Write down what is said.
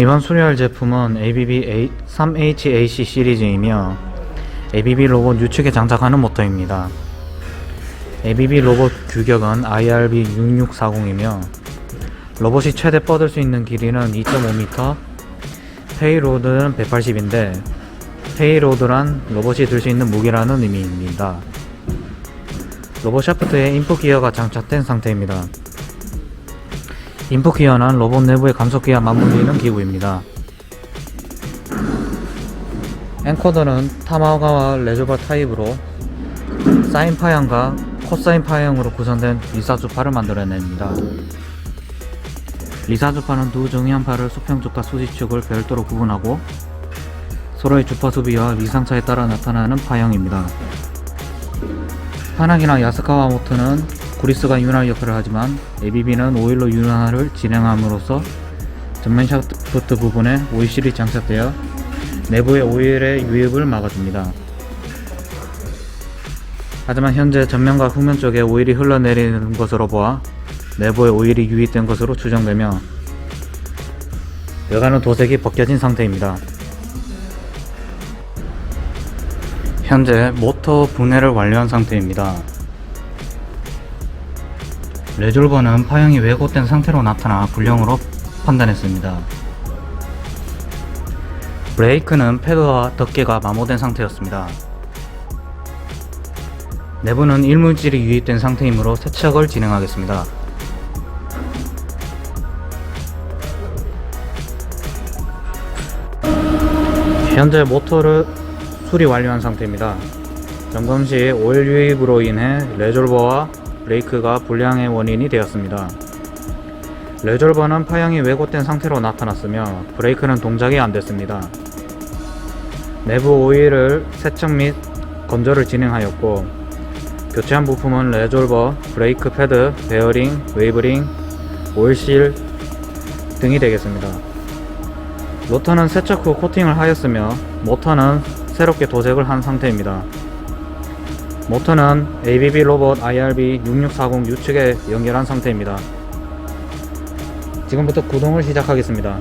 이번 수리할 제품은 ABB 3HAC 시리즈이며 ABB 로봇 유축에 장착하는 모터입니다. ABB 로봇 규격은 IRB 6640이며 로봇이 최대 뻗을 수 있는 길이는 2.5m, 페이로드는 180인데 페이로드란 로봇이 들 수 있는 무게라는 의미입니다. 로봇 샤프트에 인풋 기어가 장착된 상태입니다. 인풋 기어는 로봇 내부의 감속 기어 맞물리는 기구입니다. 엔코더는 타마오가와 레저버 타입으로 사인 파형과 코사인 파형으로 구성된 리사주파를 만들어냅니다. 리사주파는 두 정의한파를 수평축과 수직축을 별도로 구분하고 서로의 주파 수 비와 위상차에 따라 나타나는 파형입니다. 파낙이나 야스카와 모트는 구리스가 윤활 역할을 하지만 ABB는 오일로 윤활을 진행함으로써 전면 샤프트 부분에 오일실이 장착되어 내부의 오일의 유입을 막아줍니다. 하지만 현재 전면과 후면 쪽에 오일이 흘러내리는 것으로 보아 내부에 오일이 유입된 것으로 추정되며 여간은 도색이 벗겨진 상태입니다. 현재 모터 분해를 완료한 상태입니다. 레졸버는 파형이 왜곡된 상태로 나타나 불량으로 판단했습니다. 브레이크는 패드와 덮개가 마모된 상태였습니다. 내부는 일물질이 유입된 상태이므로 세척을 진행하겠습니다. 현재 모터를 수리 완료한 상태입니다. 점검 시 오일 유입으로 인해 레졸버와 브레이크가 불량의 원인이 되었습니다. 레졸버는 파형이 왜곡된 상태로 나타났으며 브레이크는 동작이 안 됐습니다. 내부 오일을 세척 및 건조를 진행하였고 교체한 부품은 레졸버, 브레이크 패드, 베어링, 웨이브링, 오일실 등이 되겠습니다. 로터는 세척 후 코팅을 하였으며 모터는 새롭게 도색을 한 상태입니다. 모터는 ABB 로봇 IRB 6640 유축에 연결한 상태입니다. 지금부터 구동을 시작하겠습니다.